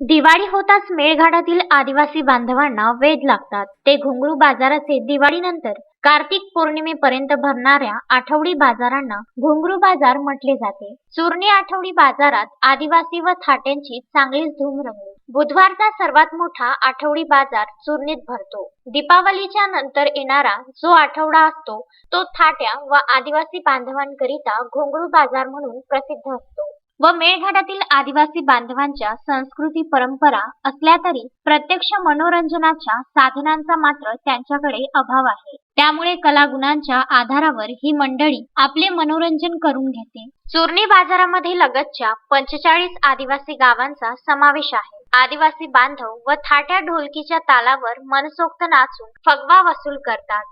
दिवाळी होताच मेळघाटातील आदिवासी बांधवांना वेध लागतात. ते घुंगरू बाजाराचे दिवाळीनंतर कार्तिक पौर्णिमेपर्यंत भरणाऱ्या आठवडी बाजारांना घुंगरू बाजार म्हटले जाते. चुरणी आठवडी बाजारात आदिवासी व थाट्यांची चांगलीच धूम रंगली. बुधवारचा सर्वात मोठा आठवडी बाजार चुरणीत भरतो. दीपावलीच्या नंतर येणारा जो आठवडा असतो तो थाट्या व आदिवासी बांधवांकरिता घोंगरू बाजार म्हणून प्रसिद्ध असतो. व मेळघाटातील आदिवासी बांधवांच्या संस्कृती परंपरा असल्या तरी प्रत्यक्ष मनोरंजनाच्या साधनांचा मात्र त्यांच्याकडे अभाव आहे. त्यामुळे कलागुणांच्या आधारावर ही मंडळी आपले मनोरंजन करून घेते. चोरणी बाजारामध्ये लगतच्या पंचेचाळीस आदिवासी गावांचा समावेश आहे. आदिवासी बांधव व थाट्या ढोलकीच्या तालावर मनसोक्त नाचून फगवा वसूल करतात.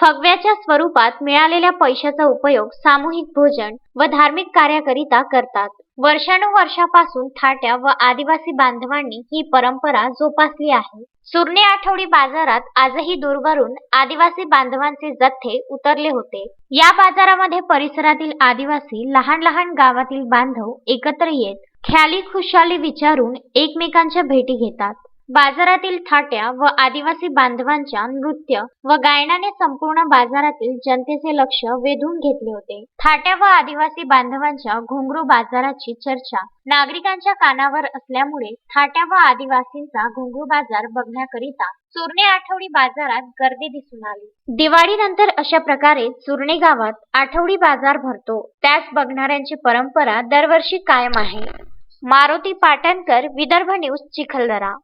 फगव्याच्या स्वरूपात मिळालेल्या पैशाचा उपयोग सामूहिक भोजन व धार्मिक कार्याकरिता करतात. वर्षानुवर्षापासून थाट्या व आदिवासी बांधवांनी ही परंपरा जोपासली आहे. सुरणे आठवडी बाजारात आजही दूरवरून आदिवासी बांधवांचे जथ्थे उतरले होते. या बाजारामध्ये परिसरातील आदिवासी लहान लहान गावातील बांधव एकत्र येत ख्याली खुशाली विचारून एकमेकांच्या भेटी घेतात. बाजारातील थाट्या व आदिवासी बांधवांच्या नृत्य व गायनाने संपूर्ण बाजारातील जनतेचे लक्ष वेधून घेतले होते. थाट्या व आदिवासी बांधवांच्या घोंगरू बाजाराची चर्चा नागरिकांच्या कानावर असल्यामुळे थाट्या व आदिवासींचा घोंगरू बाजार बघण्याकरिता चुरणे आठवडी बाजारात गर्दी दिसून आली. दिवाळीनंतर अशा प्रकारे चुरणे गावात आठवडी बाजार भरतो. त्यास बघणाऱ्यांची परंपरा दरवर्षी कायम आहे. मारुती पाटणकर विदर्भ न्यूज चिखलदरा.